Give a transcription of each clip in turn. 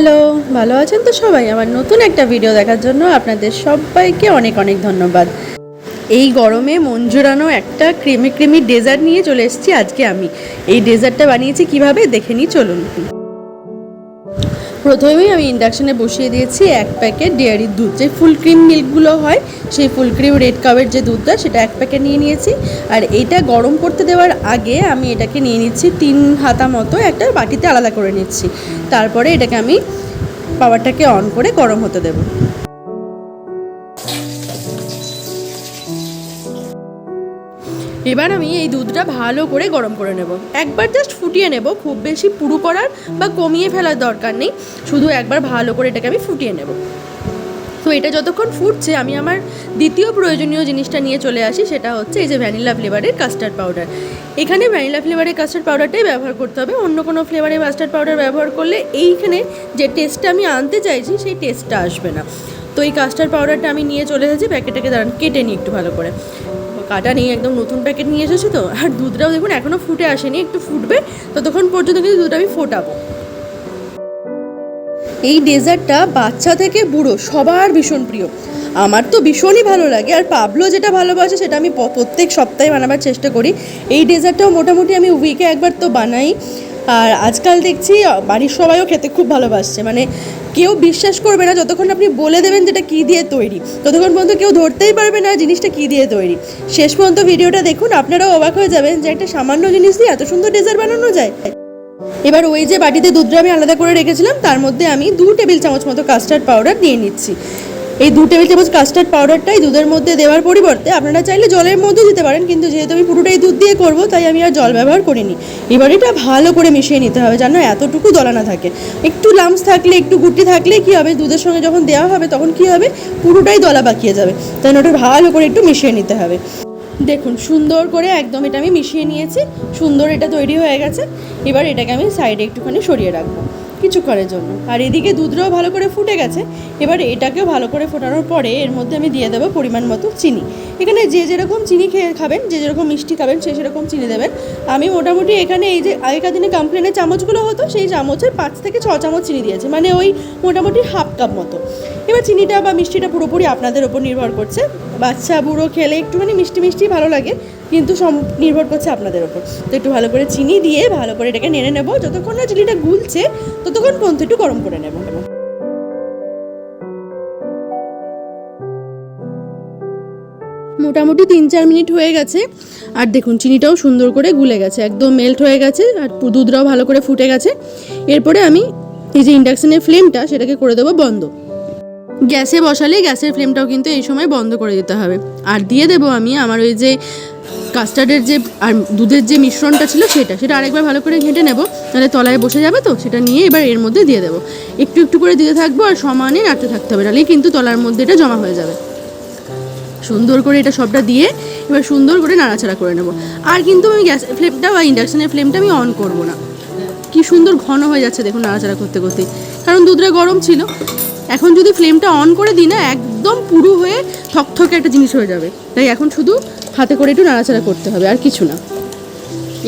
Hello, ভালো আছেন তো সবাই? আমার নতুন একটা ভিডিও দেখার জন্য আপনাদের সবাইকে অনেক অনেক ধন্যবাদ। এই গরমে মঞ্জুরানো একটা ক্রিমি ক্রিমি ডেজার্ট নিয়ে চলে এসেছি আজকে আমি। এই ডেজার্টটা বানিয়েছি কীভাবে? দেখে নিই, চলুন। প্রথমেই আমি ইন্ডাকশানে বসিয়ে দিয়েছি এক প্যাকেট ডেয়ারির দুধ। যে ফুল ক্রিম মিল্কগুলো হয়, সেই ফুল ক্রিম রেড কাপের যে দুধটা, সেটা এক প্যাকেট নিয়ে নিয়েছি। আর এটা গরম করতে দেওয়ার আগে আমি এটাকে নিয়ে নিচ্ছি তিন হাতা মতো একটা বাটিতে আলাদা করে নিচ্ছি। তারপরে এটাকে আমি পাওয়ারটাকে অন করে গরম হতে দেবো। এবার আমি এই দুধটা ভালো করে গরম করে নেব। একবার জাস্ট ফুটিয়ে নেব, খুব বেশি পুরু করার বা কমিয়ে ফেলার দরকার নেই। শুধু একবার ভালো করে এটাকে আমি ফুটিয়ে নেব। তো এটা যতক্ষণ ফুটছে, আমি আমার দ্বিতীয় প্রয়োজনীয় জিনিসটা নিয়ে চলে আসি, সেটা হচ্ছে এই যে ভ্যানিলা ফ্লেভারের কাস্টার্ড পাউডার। এখানে ভ্যানিলা ফ্লেভারের কাস্টার্ড পাউডারটাই ব্যবহার করতে হবে। অন্য কোনো ফ্লেভারের কাস্টার্ড পাউডার ব্যবহার করলে এইখানে যে টেস্টটা আমি আনতে চাইছি, সেই টেস্টটা আসবে না। তো এই কাস্টার্ড পাউডারটা আমি নিয়ে চলে এসেছি, প্যাকেটটাকে দাঁড়ান, কেটে নিই একটু ভালো করে। কাটা নেই একদম নতুন প্যাকেট নিয়ে এসেছি তো, আর দুধটাও দেখুন এখনও ফুটে আসেনি, একটু ফুটবে, ততক্ষণ পর্যন্ত কিন্তু দুধটা আমি ফোটাবো। এই ডেজার্টটা বাচ্চা থেকে বুড়ো, সবার ভীষণ প্রিয়। আমার তো ভীষণই ভালো লাগে, আর পাবলো যেটা ভালোবাসে সেটা আমি প্রত্যেক সপ্তাহে বানাবার চেষ্টা করি। এই ডেজার্টটাও মোটামুটি আমি উইকে একবার তো বানাই। আর আজকাল দেখছি বাড়ির সবাইও খেতে খুব ভালোবাসছে। মানে কেউ বিশ্বাস করবে না যতক্ষণ আপনি বলে দেবেন যেটা কী দিয়ে তৈরি। ততক্ষণ পর্যন্ত কেউ ধরতেই পারবে না জিনিসটা কী দিয়ে তৈরি। শেষ পর্যন্ত ভিডিওটা দেখুন, আপনারাও অবাক হয়ে যাবেন যে একটা সামান্য জিনিস দিয়ে এত সুন্দর ডেজার্ট বানানো যায়। এবার ওই যে বাটিতে দুধটা আমি আলাদা করে রেখেছিলাম, তার মধ্যে আমি দু টেবিল চামচ মতো কাস্টার্ড পাউডার দিয়ে নিচ্ছি। এই দু টেবিল চামচ কাস্টার্ড পাউডারটাই দুধের মধ্যে দেওয়ার পরিবর্তে আপনারা চাইলে জলের মধ্যে দিতে পারেন, কিন্তু যেহেতু আমি পুরোটাই দুধ দিয়ে করব, তাই আমি আর জল ব্যবহার করিনি। এবার এটা ভালো করে মিশিয়ে নিতে হবে যেন এতটুকু দলানা থাকে। একটু লামস থাকলে, একটু গুটি থাকলে কি হবে? দুধের সঙ্গে যখন দেওয়া হবে, তখন কি হবে? পুরোটাই দলা পাকিয়ে যাবে। তাই ওটা ভালো করে একটু মিশিয়ে নিতে হবে। দেখুন, সুন্দর করে একদম এটা আমি মিশিয়ে নিয়েছি। সুন্দর এটা তৈরি হয়ে গেছে। এবার এটাকে আমি সাইডে একটুখানি সরিয়ে রাখব। কিছুক্ষণের জন্য। আর এদিকে দুধটাও ভালো করে ফুটে গেছে। এবার এটাকেও ভালো করে ফোটানোর পরে এর মধ্যে আমি দিয়ে দেবো পরিমাণ মতো চিনি। এখানে যে যেরকম চিনি খেয়ে খাবেন, যে যেরকম মিষ্টি খাবেন, সে সেরকম চিনি দেবেন। আমি মোটামুটি এখানে এই যে আগেকার দিনে কমপ্লেনের চামচগুলো হতো, সেই চামচের পাঁচ থেকে ছ চামচ চিনি দিয়েছে। মানে ওই মোটামুটি হাফ কাপ মতো। এবার চিনিটা বা মিষ্টিটা পুরোপুরি আপনাদের ওপর নির্ভর করছে। বাচ্চা, বুড়ো খেলে একটুখানি মিষ্টি মিষ্টি ভালো লাগে। কিন্তু নির্ভর করছে আপনাদের ওপর তো একটু ভালো করে চিনি দিয়ে ভালো করে এটাকে নেড়ে নেব। যতক্ষণ না চিনিটা গুলছে, ততক্ষণ পর্যন্ত একটু গরম করে নেব। মোটামুটি তিন চার মিনিট হয়ে গেছে। আর দেখুন, চিনিটাও সুন্দর করে গুলে গেছে, একদম মেল্ট হয়ে গেছে, আর দুধটাও ভালো করে ফুটে গেছে। এরপরে আমি এই যে ইন্ডাকশানের ফ্লেমটা সেটাকে করে দেবো বন্ধ। গ্যাসে বসালে গ্যাসের ফ্লেমটাও কিন্তু এই সময় বন্ধ করে দিতে হবে। আর দিয়ে দেবো আমি আমার ওই যে কাস্টার্ডের যে আর দুধের যে মিশ্রণটা ছিল সেটা সেটা আরেকবার ভালো করে ঘেঁটে নেব, তাহলে তলায় বসে যাবে তো, সেটা নিয়ে এবার এর মধ্যে দিয়ে দেবো। একটু একটু করে দিতে থাকব আর সমানে নাড়তে থাকতে হবে নাহলেই কিন্তু তলার মধ্যে এটা জমা হয়ে যাবে। সুন্দর করে এটা সবটা দিয়ে এবার সুন্দর করে নাড়াচাড়া করে নেব। আর কিন্তু আমি গ্যাস ফ্লেমটা বা ইন্ডাকশানের ফ্লেমটা আমি অন করব না। কি সুন্দর ঘন হয়ে যাচ্ছে দেখুন নাড়াচাড়া করতে করতে। কারণ দুধটা গরম ছিল। এখন যদি ফ্লেমটা অন করে দিই না, একদম পুরু হয়ে থকথকে একটা জিনিস হয়ে যাবে। তাই এখন শুধু হাতে করে একটু নাড়াচাড়া করতে হবে, আর কিছু না।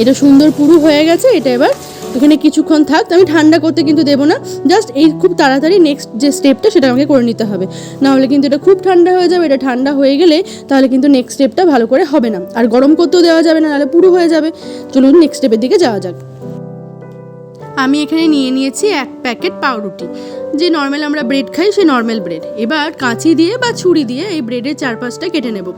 এটা সুন্দর পুরু হয়ে গেছে, এটা এবার এখানে কিছুক্ষণ থাক। আমি ঠান্ডা করতে কিন্তু দেবো না, জাস্ট এই খুব তাড়াতাড়ি নেক্সট যে স্টেপটা সেটা আমাকে করে নিতে হবে। না হলে কিন্তু এটা খুব ঠান্ডা হয়ে যাবে, এটা ঠান্ডা হয়ে গেলে তাহলে কিন্তু নেক্সট স্টেপটা ভালো করে হবে না। আর গরম করতেও দেওয়া যাবে না, নাহলে পুরু হয়ে যাবে। চলুন নেক্সট স্টেপের দিকে যাওয়া যাক। আমি এখানে নিয়ে নিয়েছি এক প্যাকেট পাউরুটি। যে নর্মাল আমরা ব্রেড খাই সেই নর্মাল ব্রেড এবার কাঁচি দিয়ে বা ছুরি দিয়ে এই ব্রেডের চারপাশটা কেটে নেব।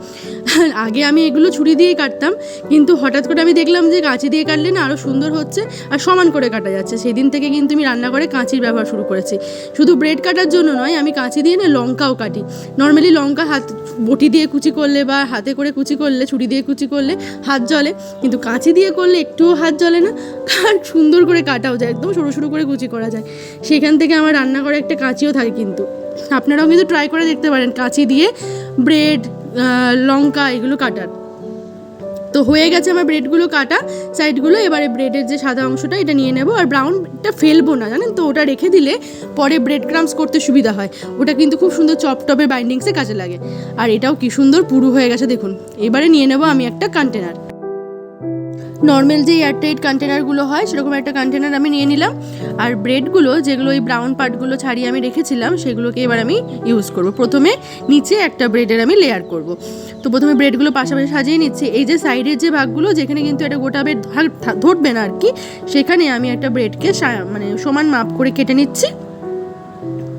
আগে আমি এগুলো ছুরি দিয়েই কাটতাম, কিন্তু হঠাৎ করে আমি দেখলাম যে কাঁচি দিয়ে কাটলে না আরও সুন্দর হচ্ছে আর সমান করে কাটা যাচ্ছে। সেদিন থেকে কিন্তু আমি রান্নাঘরে কাঁচির ব্যবহার শুরু করেছি। শুধু ব্রেড কাটার জন্য নয়, আমি কাঁচি দিয়ে না লঙ্কাও কাটি। নর্মালি লঙ্কা হাত, বটি দিয়ে কুচি করলে বা হাতে করে কুচি করলে, ছুরি দিয়ে কুচি করলে হাত জ্বলে, কিন্তু কাঁচি দিয়ে করলে একটুও হাত জ্বলে না, আর সুন্দর করে কাটাও যায়, একদম সরু সরু করে কুচি করা যায়। সেখান থেকে আমার রান্নাঘরে একটা কাঁচিও থাকে কিন্তু। আপনারাও কিন্তু ট্রাই করে দেখতে পারেন, কাঁচি দিয়ে ব্রেড লঙ্কা এগুলো কাটার। তো হয়ে গেছে আমার ব্রেডগুলো কাটা সাইডগুলো এবারে ব্রেডের যে সাদা অংশটা এটা নিয়ে নেব আর ব্রাউনটা ফেলব না, জানেন তো? ওটা রেখে দিলে পরে ব্রেড ক্রামস করতে সুবিধা হয়। ওটা কিন্তু খুব সুন্দর চপ টপের বাইন্ডিংসে কাজে লাগে। আর এটাও কি সুন্দর পুরু হয়ে গেছে, দেখুন। এবারে নিয়ে নেব আমি একটা কন্টেনার নর্মাল যে এয়ারটাইট কন্টেনারগুলো হয়, সেরকম একটা কন্টেনার আমি নিয়ে নিলাম। আর ব্রেডগুলো যেগুলো ওই ব্রাউন পার্টগুলো ছাড়িয়ে আমি রেখেছিলাম, সেগুলোকে এবার আমি ইউজ করব। প্রথমে নিচে একটা ব্রেডের আমি লেয়ার করব। তো প্রথমে ব্রেডগুলো পাশাপাশি সাজিয়ে নিচ্ছি। এই যে সাইডের যে ভাগগুলো, যেখানে কিন্তু এটা গোটা ব্রেড ধরবে না আর কি সেখানে আমি একটা ব্রেডকে মানে সমান মাপ করে কেটে নিচ্ছি।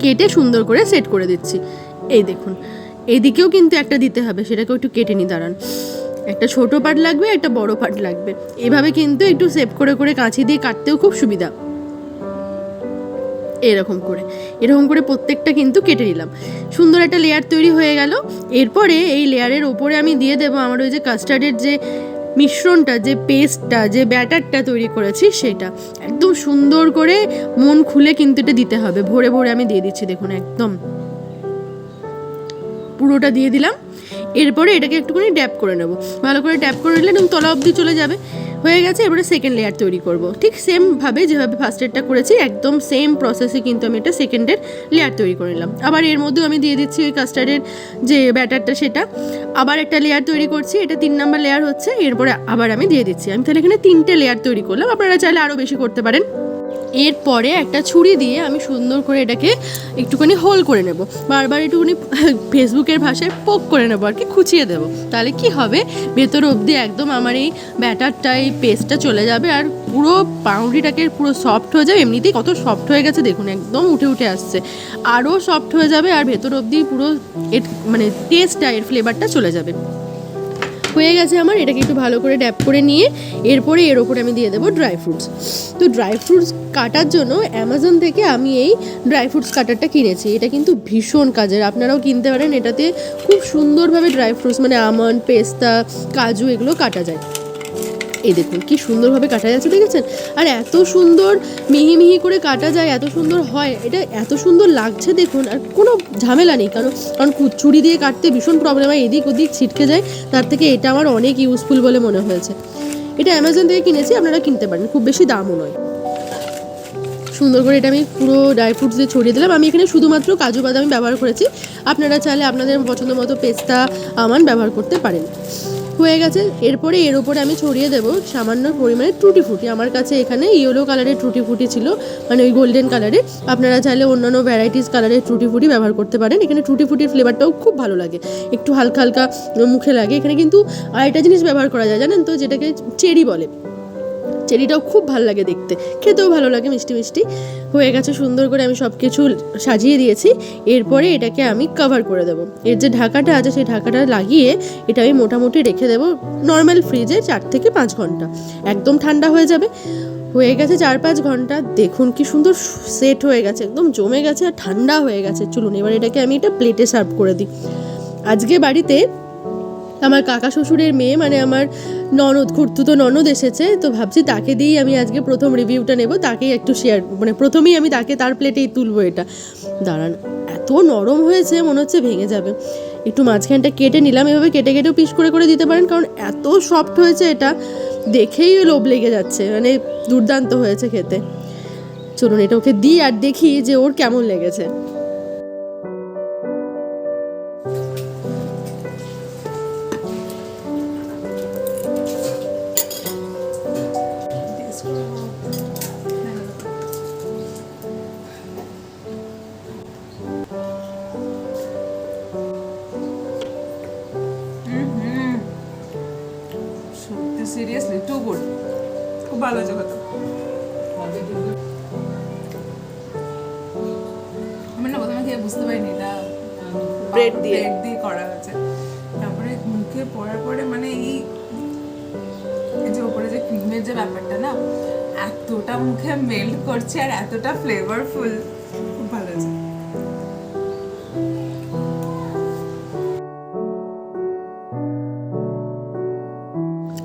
কেটে সুন্দর করে সেট করে দিচ্ছি। এই দেখুন এদিকেও কিন্তু একটা দিতে হবে, সেটাকেও একটু কেটে নি দাঁড়ান। একটা ছোট পাট লাগবে, একটা বড় পাট লাগবে। এভাবে কিন্তু একটু সেভ করে করে কাঁচি দিয়ে কাটতেও খুব সুবিধা। এরকম করে। এরকম করে প্রত্যেকটা কিন্তু কেটে নিলাম। সুন্দর একটা লেয়ার তৈরি হয়ে গেল। এরপরে এই লেয়ারের ওপরে আমি দিয়ে দেবো আমার ওই যে কাস্টার্ডের যে মিশ্রণটা, যে পেস্টটা যে ব্যাটারটা তৈরি করেছি সেটা। একদম সুন্দর করে মন খুলে কিন্তু এটা দিতে হবে। ভরে ভরে আমি দিয়ে দিচ্ছি, দেখুন, একদম। পুরোটা দিয়ে দিলাম। এরপরে এটাকে একটুখানি ড্যাপ করে নেব। ভালো করে ড্যাপ করে নিলে একদম তলা অবধি চলে যাবে। হয়ে গেছে, এবারে সেকেন্ড লেয়ার তৈরি করব। ঠিক সেমভাবে যেভাবে ফার্স্ট এডটা করেছি, একদম সেম প্রসেসে কিন্তু আমি এটা সেকেন্ডের লেয়ার তৈরি করে নিলাম। আবার এর মধ্যেও আমি দিয়ে দিচ্ছি ওই কাস্টার্ডের যে ব্যাটারটা সেটা। আবার একটা লেয়ার তৈরি করছি, এটা তিন নাম্বার লেয়ার হচ্ছে। এরপরে আবার আমি দিয়ে দিচ্ছি। আমি তাহলে এখানে তিনটে লেয়ার তৈরি করলাম। আপনারা চাইলে আরও বেশি করতে পারেন। এরপরে একটা ছুরি দিয়ে আমি সুন্দর করে এটাকে একটুখানি হোল করে নেব। বারবার একটুখানি ফেসবুকের ভাষায় পোক করে নেব আর কি, খুঁচিয়ে দেবো। তাহলে কি হবে? ভেতর অবধি একদম আমার এই ব্যাটারটা, এই পেস্টটা চলে যাবে আর পুরো পাউরুটিটাকে পুরো সফট হয়ে যাবে। এমনিতেই কত সফট হয়ে গেছে, দেখুন, একদম উঠে উঠে আসছে। আরও সফট হয়ে যাবে আর ভেতর অবধি পুরো এর মানে টেস্টটা এর ফ্লেভারটা চলে যাবে। হয়ে গেছে আমার, এটাকে একটু ভালো করে ড্যাপ করে নিয়ে এরপরে এর ওপরে আমি দিয়ে দেবো ড্রাই ফ্রুটস তো ড্রাই ফ্রুটস কাটার জন্য অ্যামাজন থেকে আমি এই ড্রাই ফ্রুটস কাটারটা কিনেছি। এটা কিন্তু ভীষণ কাজের, আপনারাও কিনতে পারেন। এটাতে খুব সুন্দরভাবে ড্রাই ফ্রুটস মানে আমন্ড, পেস্তা, কাজু এগুলো কাটা যায়। এই দেখুন, কি সুন্দরভাবে কাটা যাচ্ছে, দেখেছেন? আর এত সুন্দর মিহি মিহি করে কাটা যায়, এত সুন্দর হয়, এটা এত সুন্দর লাগছে, দেখুন, আর কোনো ঝামেলা নেই, কারণ কারণ ছুরি দিয়ে কাটতে ভীষণ প্রবলেম হয়, এদিক ওদিক ছিটকে যায়, তার থেকে এটা আমার অনেক ইউজফুল বলে মনে হয়েছে। এটা অ্যামাজন থেকে কিনেছি, আপনারা কিনতে পারেন, খুব বেশি দামও নয়। সুন্দর করে এটা আমি পুরো ড্রাই ফ্রুটস দিয়ে ছড়িয়ে দিলাম, আমি এখানে শুধুমাত্র কাজু বাদামি ব্যবহার করেছি, আপনারা চাইলে আপনাদের পছন্দ মতো পেস্তা, আমান ব্যবহার করতে পারেন। হয়ে গেছে। এরপরে এর উপরে আমি ছড়িয়ে দেবো সামান্য পরিমাণে টুটি ফুটি। আমার কাছে এখানে ইয়েলো কালারের টুটি ফুটি ছিল মানে ওই গোল্ডেন কালারের আপনারা চাইলে অন্যান্য ভ্যারাইটিস কালারের টুটি ফুটি ব্যবহার করতে পারেন। এখানে টুটি ফুটির ফ্লেভারটাও খুব ভালো লাগে। একটু হালকা হালকা মুখে লাগে। এখানে কিন্তু আরেকটা জিনিস ব্যবহার করা যায় জানেন তো, যেটাকে চেরি বলে। চেরিটাও খুব ভালো লাগে দেখতে। খেতেও ভালো লাগে, মিষ্টি মিষ্টি। হয়ে গেছে সুন্দর করে আমি সব কিছু সাজিয়ে দিয়েছি। এরপরে এটাকে আমি কভার করে দেবো। এর যে ঢাকাটা আছে সেই ঢাকাটা লাগিয়ে এটা আমি মোটামুটি রেখে দেবো নর্মাল ফ্রিজে চার থেকে পাঁচ ঘণ্টা। একদম ঠান্ডা হয়ে যাবে। হয়ে গেছে চার পাঁচ ঘণ্টা। দেখুন কি সুন্দর সেট হয়ে গেছে, একদম জমে গেছে আর ঠান্ডা হয়ে গেছে। চলুন এবার এটাকে আমি এটা প্লেটে সার্ভ করে দিই। আজকে বাড়িতে আমার কাকা শ্বশুরের মেয়ে মানে আমার ননদ খুর্তুতো ননদ এসেছে, তো ভাবছি তাকে দিয়েই আমি আজকে প্রথম রিভিউটা নেব, তাকেই একটু শেয়ার মানে প্রথমেই আমি তাকে তার প্লেটেই তুলবো এটা। দাঁড়ান, এত নরম হয়েছে, মনে হচ্ছে ভেঙে যাবে। একটু মাঝখানটা কেটে নিলাম, এভাবে কেটে কেটেও পিস করে করে দিতে পারেন, কারণ এত সফট হয়েছে এটা, দেখেই লোভ লেগে যাচ্ছে মানে দুর্দান্ত হয়েছে খেতে। চলুন, এটা ওকে দিই আর দেখি যে ওর কেমন লেগেছে। সত্যি সিরিয়াসলি টু গুড খুব ভালো হয়েছে কথা আমি না প্রথমে খেয়ে বুঝতে পারিনি এটা Bread দিয়ে। ব্রেড দিয়ে করা হয়েছে। তারপরে মুখে পড়ার পরে মানে এই এই যে উপরে যে ক্রিমের যে ব্যাপারটা না এতটা মুখে মেল্ট করছে আর এতটা ফ্লেভারফুল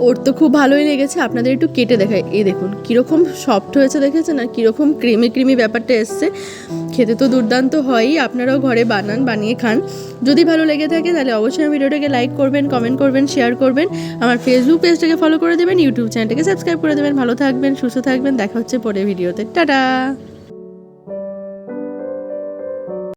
ওর তো খুব ভালোই লেগেছে, আপনাদের একটু কেটে দেখায় এই দেখুন, কীরকম সফট হয়েছে দেখেছে না? কীরকম ক্রিমি ক্রিমি ব্যাপারটা এসছে। খেতে তো দুর্দান্ত হয়ই, আপনারাও ঘরে বানান, বানিয়ে খান। যদি ভালো লেগে থাকে তাহলে অবশ্যই ভিডিওটাকে লাইক করবেন কমেন্ট করবেন শেয়ার করবেন। আমার ফেসবুক পেজটাকে ফলো করে দেবেন ইউটিউব চ্যানেলটাকে সাবস্ক্রাইব করে দেবেন। ভালো থাকবেন, সুস্থ থাকবেন, দেখা হচ্ছে পরের ভিডিওতে। টাটা!